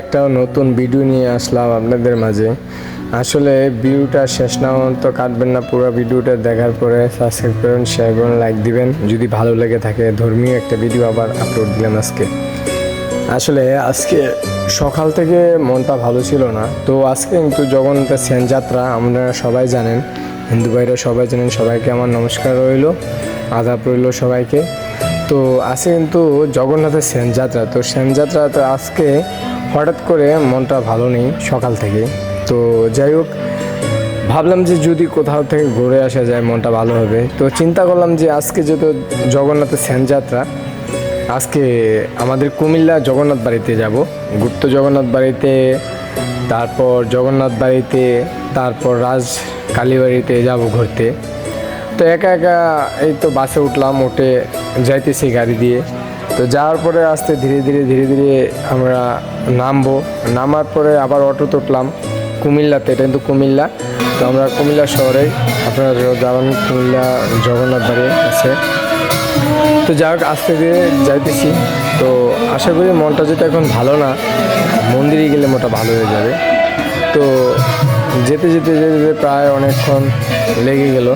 একটা নতুন ভিডিও নিয়ে আসলাম আপনাদের মাঝে। আসলে ভিডিওটা শেষ না তো কাটবেন না, পুরো ভিডিওটা দেখার পরে সাবস্ক্রাইব করুন শেয়ার করুন লাইক দিবেন। যদি ভালো লেগে থাকে, ধর্মীয় একটা ভিডিও আবার আপলোড দিলাম আজকে। আসলে আজকে সকাল থেকে মনটা ভালো ছিল না। তো আজকে কিন্তু জগন্নাথের সেনযাত্রা আপনারা সবাই জানেন। হিন্দু ভাইরা সবাই জানেন, সবাইকে আমার নমস্কার রইল, আদাব রইল সবাইকে। তো আজকে কিন্তু জগন্নাথের সেনযাত্রা তো সেনযাত্রা তো আজকে হঠাৎ করে মনটা ভালো নেই সকাল থেকে। তো যাই হোক, ভাবলাম যে যদি কোথাও থেকে ঘুরে আসা যায়, মনটা ভালো হবে। তো চিন্তা করলাম যে আজকে যেহেতু জগন্নাথের সেনযাত্রা আজকে আমাদের কুমিল্লা জগন্নাথ বাড়িতে যাব। গুপ্ত জগন্নাথ বাড়িতে, তারপর জগন্নাথ বাড়িতে, তারপর রাজ কালীবাড়িতে যাব ঘুরতে। তো একা একা এই তো বাসে উঠলাম, উঠে যাইতেছি গাড়ি দিয়ে। তো যাওয়ার পরে আস্তে ধীরে ধীরে ধীরে ধীরে আমরা নামবো। নামার পরে আবার অটোতে উঠলাম কুমিল্লাতে, এটা কিন্তু কুমিল্লা। তো আমরা কুমিল্লা শহরে, আপনারা যাবেন কুমিল্লা জগন্নাথ বাড়ি আছে। তো যাই হোক, আস্তে ধীরে যাইতেছি। তো আশা করি মনটা যদি এখন ভালো না, মন্দিরে গেলে মনটা ভালো হয়ে যাবে। তো যেতে যেতে যেতে যেতে প্রায় অনেকক্ষণ লেগে গেল।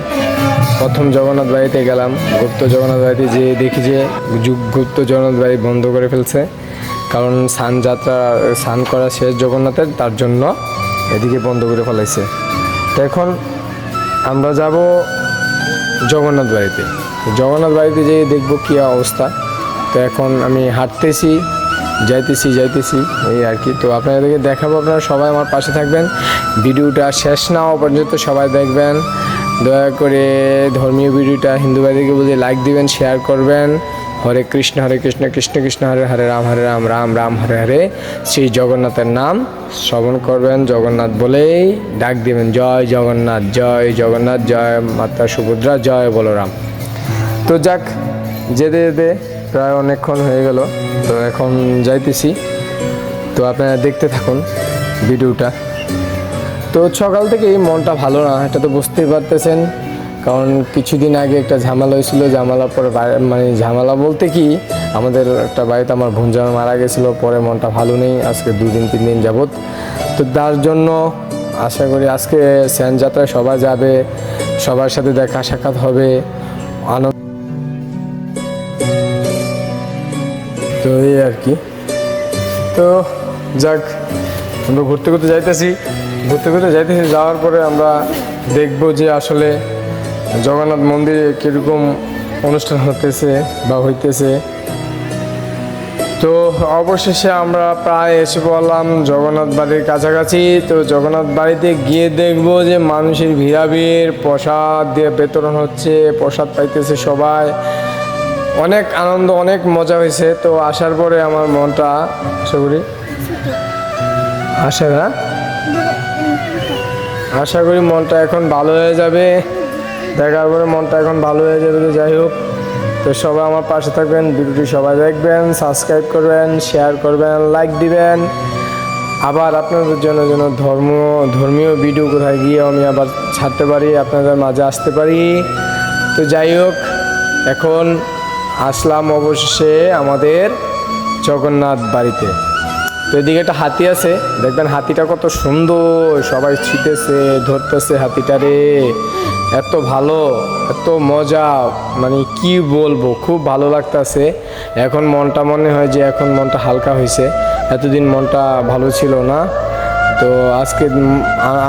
প্রথম জগন্নাথ বাড়িতে গেলাম। গুপ্ত জগন্নাথ বাড়িতে যে দেখি যে যুগ গুপ্ত জগন্নাথ বাড়ি বন্ধ করে ফেলছে। কারণ স্নান যাত্রা, স্নান করা শেষ জগন্নাথের, তার জন্য এদিকে বন্ধ করে ফেলাইছে। তো এখন আমরা যাব জগন্নাথ বাড়িতে। জগন্নাথ বাড়িতে যেয়ে দেখব কী অবস্থা। তো এখন আমি হাঁটতেছি, যাইতেছি যাইতেছি, এই আর কি। তো আপনাদেরকে দেখাবো, আপনারা সবাই আমার পাশে থাকবেন। ভিডিওটা শেষ না হওয়া পর্যন্ত সবাই দেখবেন। দয়া করে ধর্মীয় ভিডিওটা হিন্দু ভাইদেরকে বলে লাইক দিবেন শেয়ার করবেন। হরে কৃষ্ণ হরে কৃষ্ণ কৃষ্ণ কৃষ্ণ, হরে হরে, রাম হরে রাম রাম রাম, হরে হরে। শ্রী জগন্নাথের নাম শ্রবণ করবেন। জগন্নাথ বলেই ডাক দিবেন, জয় জগন্নাথ জয় জগন্নাথ, জয় মাতা সুভদ্রা, জয় বলরাম। তো যাক, যেতে যেতে প্রায় অনেকক্ষণ হয়ে গেল। তো এখন যাইতেছি। তো আপনারা দেখতে থাকুন ভিডিওটা। তো সকাল থেকেই মনটা ভালো না, এটা তো বুঝতেই পারতেছেন। কারণ কিছুদিন আগে একটা ঝামেলা হয়েছিল ঝামেলার পরে মানে ঝামেলা বলতে কি, আমাদের একটা বাড়িতে আমার ভুঞ্জামা মারা গেছিল, পরে মনটা ভালো নেই, আজকে দুই দিন, তিন দিন যাবত তো তার জন্য আশা করি আজকে স্যান যাত্রায় সবাই যাবে, সবার সাথে দেখা সাক্ষাৎ হবে, আনন্দ। তো এই আর কি। তো যাক, আমরা ঘুরতে ঘুরতে যাইতেছি। ঘুরতে ঘুরতে যাইতেছি যাওয়ার পরে আমরা দেখব যে আসলে জগন্নাথ মন্দিরে কীরকম অনুষ্ঠান হতেছে বা হইতেছে। তো অবশেষে আমরা প্রায় এসে পড়লাম জগন্নাথ বাড়ির কাছাকাছি। তো জগন্নাথ বাড়িতে গিয়ে দেখব যে মানুষের ভিড়াভিড়, প্রসাদ দিয়ে বেতরণ হচ্ছে, প্রসাদ পাইতেছে সবাই। অনেক আনন্দ, অনেক মজা হয়েছে। তো আসার পরে আমার মনটা, আশা করি? হ্যাঁ আশা করি মনটা এখন ভালো হয়ে যাবে। দেখার পরে মনটা এখন ভালো হয়ে যাবে তো যাই হোক। তো সবাই আমার পাশে থাকবেন, ভিডিওটি সবাই দেখবেন সাবস্ক্রাইব করবেন শেয়ার করবেন লাইক দিবেন। আবার আপনাদের জন্য যেন ধর্ম, ধর্মীয় ভিডিও কোথায় গিয়ে আমি আবার ছাড়তে পারি, আপনাদের মাঝে আসতে পারি। তো যাই হোক, এখন আসলাম অবশেষে আমাদের জগন্নাথ বাড়িতে। তো এদিকে একটা হাতি আছে। দেখবেন হাতিটা কত সুন্দর, সবাই ছিটেছে, ধরতেছে হাতিটারে এত ভালো, এত মজা মানে কি বলব, খুব ভালো লাগতাছে। এখন মনটা মনে হয় যে এখন মনটা হালকা হয়েছে। এতদিন মনটা ভালো ছিল না। তো আজকে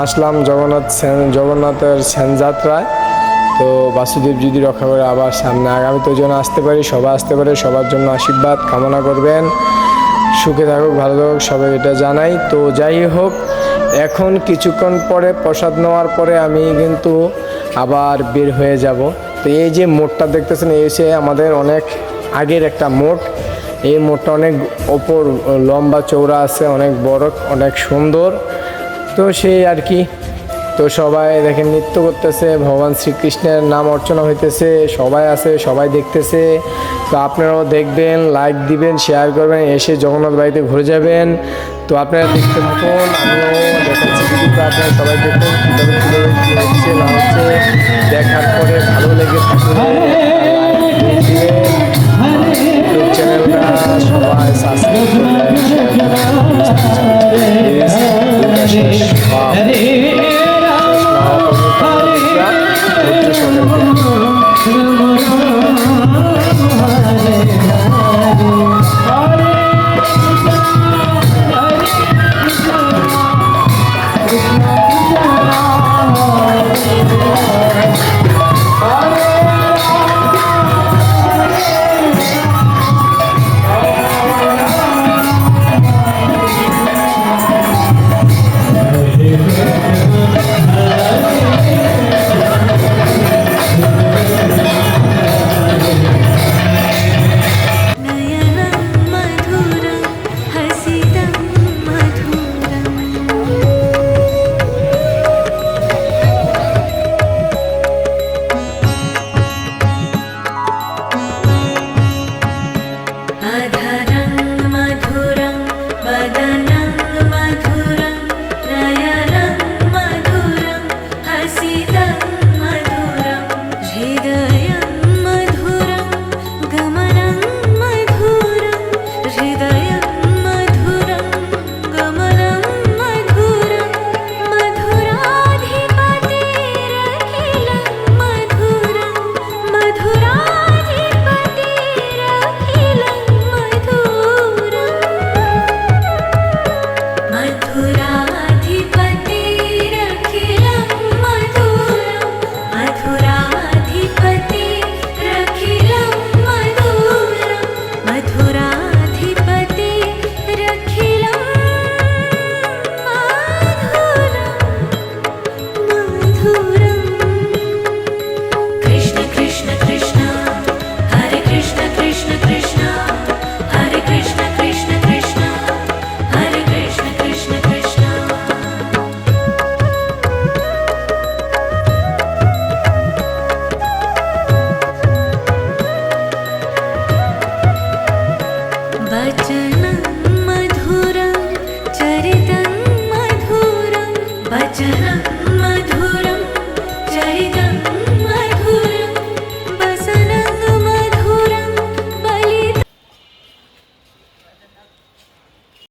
আসলাম জগন্নাথ সেন- জগন্নাথের সেনযাত্রায় তো বাসুদেব যদি রক্ষা করে আবার সামনে আগামীতে যেন আসতে পারি, সবাই আসতে পারে, সবার জন্য আশীর্বাদ, কামনা করবেন। সুখে থাকুক, ভালো থাকুক সবাই এটা জানাই। তো যাই হোক, এখন কিছুক্ষণ পরে প্রসাদ নেওয়ার পরে আমি কিন্তু আবার বের হয়ে যাব। তো এই যে মোড়টা দেখতেছেন, এই আমাদের অনেক আগের একটা মোড়। এই মোড়টা অনেক ওপর, লম্বা চৌড়া আছে, অনেক বড়, অনেক সুন্দর। তো সেই আর কি তো সবাই দেখেন, নৃত্য করতেছে, ভগবান শ্রীকৃষ্ণের নাম অর্চনা হইতেছে, সবাই আছে, সবাই দেখতেছে। তো আপনারাও দেখবেন লাইক দিবেন শেয়ার করবেন, এসে জগন্নাথ বাড়িতে ঘুরে যাবেন। তো আপনারা দেখতে থাকুন, আমিও আপনারা সবাই দেখুন, কীভাবে কীভাবে কী হচ্ছে, না হচ্ছে, দেখার পরে ভালো লেগে থাকলে